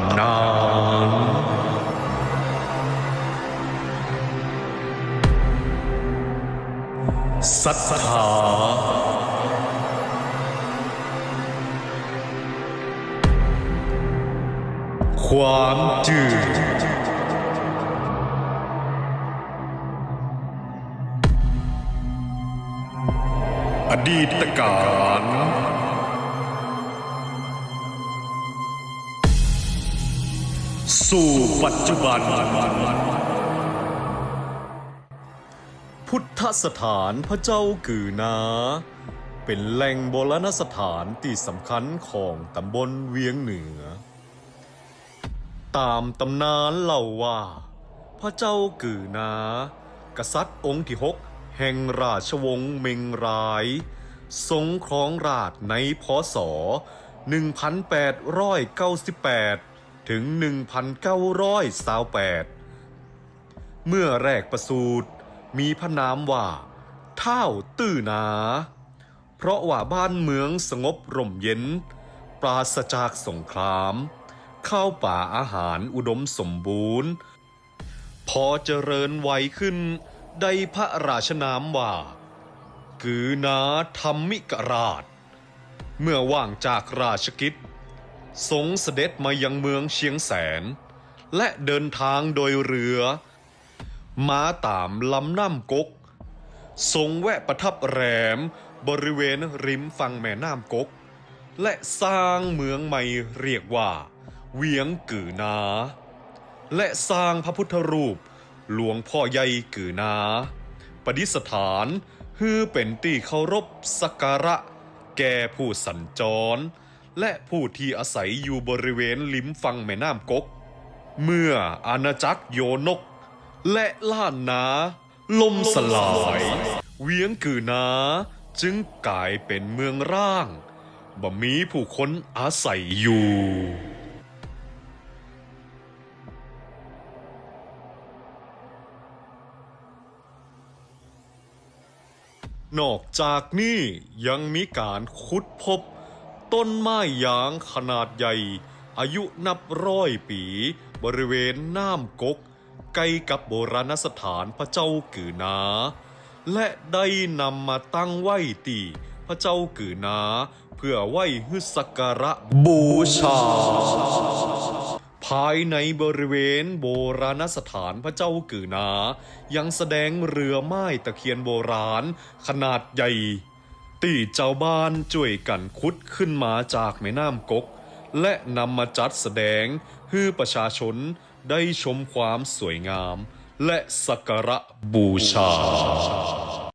ำนานศรัทธาความจืดอดีตการ สู่ปัจจุบัน พุทธสถานพระเจ้ากือนา เป็นแหล่งโบราณสถานที่สำคัญของตำบลเวียงเหนือ ตามตำนานเล่าว่า พระเจ้ากือนา กษัตริย์องค์ที่หกแห่งราชวงศ์เมงรายทรงครองราชในพศ 1898 ถึง 1928 เมื่อแรกประสูติมีพระนามว่าเท่าตื้อนา เพราะว่าบ้านเมืองสงบร่มเย็น ปราศจากสงคราม ข้าวป่าอาหารอุดมสมบูรณ์ พอเจริญวัยขึ้นได้พระราชนามว่า กือนาธรรมิกราช เมื่อว่างจากราชกิจ ทรงเสด็จมายังเมืองเชียงแสน และเดินทางโดยเรือมาตามลำน้ำกก ทรงแวะประทับแรมบริเวณริมฝั่งแม่น้ำกก และสร้างเมืองใหม่เรียกว่า เวียงกือนา และสร้างพระพุทธรูป หลวงพ่อใหญ่กือนาประดิษฐานฮือเป็นที่เคารพสักการะ แก่ผู้สัญจร และผู้ที่อาศัยอยู่บริเวณริมฝั่งแม่น้ำกก เมื่ออาณาจักรโยนก และล้านนาล่มสลาย เวียงกือนาจึงกลายเป็นเมืองร่างบ่มีผู้คนอาศัยอยู่นอกจากนี้ยังมีการขุดพบ ต้นไม้ยางขนาดใหญ่ อายุนับร้อยปี บริเวณน้ำกก ใกล้กับโบราณสถานพระเจ้ากือนา และได้นำมาตั้งไว้ตีพระเจ้ากือนา เพื่อไหว้ฮึสักการะบูชา ภายในบริเวณโบราณสถานพระเจ้ากือนา ยังแสดงเรือไม้ตะเคียนโบราณขนาดใหญ่ ตีเจ้าบ้านช่วยกันขุดขึ้นมาจากแม่น้ำกก และนำมาจัดแสดงให้ประชาชนได้ชมความสวยงาม และสักการะบูชา